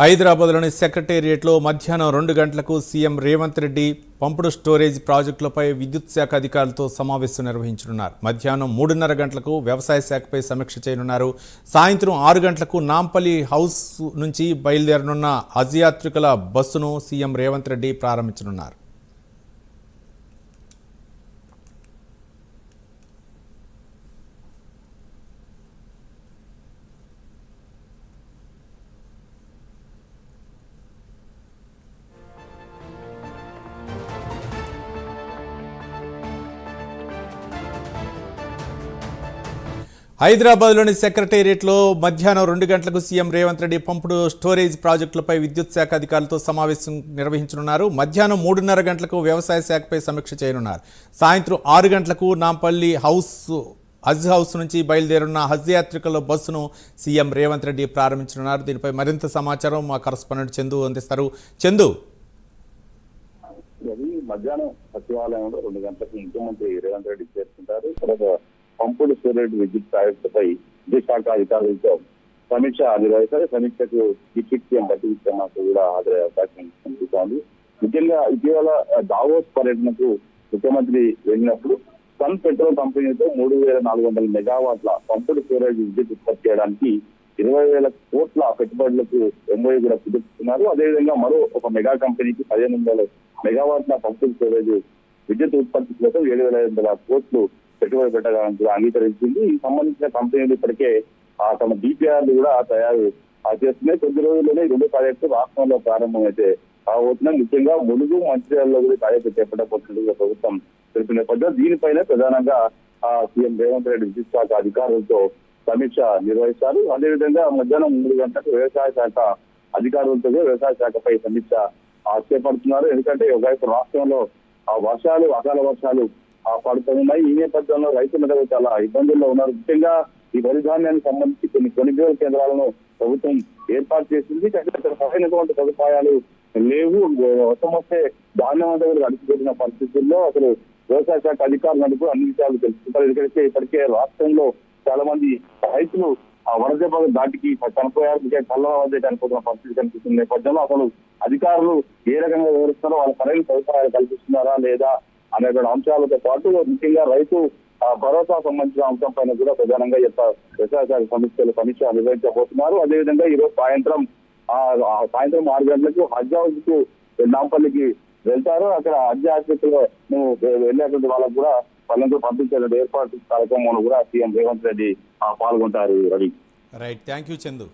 హైదరాబాద్లోని సెక్రటేరియట్లో మధ్యాహ్నం రెండు గంటలకు CM Revanth Reddy pumped storage ప్రాజెక్టులపై విద్యుత్ శాఖ అధికారులతో సమావేశం నిర్వహించనున్నారు. మధ్యాహ్నం మూడున్నర గంటలకు వ్యవసాయ శాఖపై సమీక్ష చేయనున్నారు. సాయంత్రం ఆరు గంటలకు నాంపల్లి హౌస్ నుంచి బయలుదేరనున్న హజ్ యాత్రికుల బస్సును సీఎం రేవంత్ రెడ్డి ప్రారంభించనున్నారు. హైదరాబాద్లోని సెక్రటేరియట్లో మధ్యాహ్నం రెండు గంటలకు CM Revanth Reddy pumped storage ప్రాజెక్టులపై విద్యుత్ శాఖ అధికారులతో సమావేశం నిర్వహించనున్నారు. మధ్యాహ్నం మూడున్నర గంటలకు వ్యవసాయ శాఖపై సమీక్ష చేయనున్నారు. సాయంత్రం ఆరు గంటలకు నాంపల్లి హౌస్ హజ్ హౌస్ నుంచి బయలుదేరున్న హజ్ యాత్రికుల బస్సును సీఎం రేవంత్ రెడ్డి ప్రారంభించనున్నారు. దీనిపై మరింత సమాచారం మా కరస్పాండెంట్ చందు అందిస్తారు. చందు. మధ్యాహ్నం సచివాలయంలో రెండు గంటలకు ముఖ్యమంత్రి రేవంత్ రెడ్డి చేరుకుంటారు తర్వాత పంపుడు స్టోరేజ్ విద్యుత్ ప్రాజెక్టుపై విద్యుత్ అధికారులతో సమీక్ష నిర్వహిస్తారు సమీక్షకు డిప్యూటీ సీఎం కూడా హాజరయ్యే అవకాశం కనిపిస్తోంది. ముఖ్యంగా ఇటీవల దావోస్ పర్యటనకు ముఖ్యమంత్రి వెళ్ళినప్పుడు సన్ పెట్రోల్ కంపెనీతో మూడు వేల నాలుగు వందల మెగావాట్ల పంపుడు స్టోరేజ్ విద్యుత్ ఉత్పత్తి చేయడానికి ఇరవై వేల కోట్ల పెట్టుబడులకు ఎంఓఏ కూడా కుదుర్చుకున్నారు. అదేవిధంగా మరో ఒక మెగా కంపెనీకి పదిహేను వందల మెగావాట్ల పంపుడు స్టోరేజ్ విద్యుత్ ఉత్పత్తి కోసం ఏడు వేల ఐదు వందల కోట్లు పెట్టుబడి పెట్టడానికి కూడా అంగీకరించింది. ఈ సంబంధించిన కంపెనీలు ఇప్పటికే ఆ తమ డిపిఆర్లు కూడా తయారు చేస్తున్నాయి. కొద్ది రోజుల్లోనే రెండు ప్రాజెక్టు రాష్ట్రంలో ప్రారంభమైతే అవుతున్నాయి ముఖ్యంగా ములుగు మంచిర్యాలలో కూడా ప్రాజెక్టు చేపట్టబోతున్నట్టుగా ప్రభుత్వం తెలిపిన నేపథ్యంలో. దీనిపైన ప్రధానంగా ఆ సీఎం రేవంత్ రెడ్డి విద్యుత్ శాఖ అధికారులతో సమీక్ష నిర్వహిస్తారు. అదేవిధంగా మధ్యాహ్నం మూడు గంటలకు వ్యవసాయ శాఖ అధికారులతో వ్యవసాయ శాఖపై సమీక్ష చేపడుతున్నారు ఎందుకంటే ఒకవైపు రాష్ట్రంలో ఆ వర్షాలు అకాల వర్షాలు పడుతున్నాయి ఈ నేపథ్యంలో రైతులందరూ చాలా ఇబ్బందుల్లో ఉన్నారు. ముఖ్యంగా ఈ వరి ధాన్యానికి సంబంధించి కొన్ని కొనుగోలు కేంద్రాలను ప్రభుత్వం ఏర్పాటు చేసింది. కానీ అక్కడ సరైనటువంటి సదుపాయాలు లేవు. వర్షం వస్తే ధాన్యం అంతా అడిచిపెట్టిన పరిస్థితుల్లో అసలు వ్యవసాయ శాఖ అధికారులు అడుగు అన్ని విషయాలు తెలుసుకుంటారు. ఎందుకంటే ఇప్పటికే రాష్ట్రంలో చాలా మంది రైతులు ఆ వరద దాటికి చనిపోయారు. ఇంకా చల్లవ వద్ద చనిపోతున్న పరిస్థితి కనిపిస్తుంది నేపథ్యంలో అసలు అధికారులు ఏ రకంగా వివరిస్తారో వాళ్ళ సరైన సదుపాయాలు కల్పిస్తున్నారా లేదా అనేక అంశాలతో పాటు ముఖ్యంగా రైతు ఆ, భరోసా సంబంధించిన అంశం పైన కూడా ప్రధానంగా యొక్క వ్యవసాయ సమీక్షలు సమీక్ష నిర్వహించబోతున్నారు. అదేవిధంగా ఈ రోజు సాయంత్రం ఆ సాయంత్రం ఆరు గంటలకు హజ్ హౌస్కు నాంపల్లికి వెళ్తారు. అక్కడ హజ్ ఆసుపత్రిలో వెళ్ళేటువంటి వాళ్ళకు కూడా వాళ్ళందరూ పంపించేటువంటి ఏర్పాటు కార్యక్రమంలో కూడా సీఎం రేవంత్ రెడ్డి పాల్గొంటారు Ravi. Right. Thank you Chandu.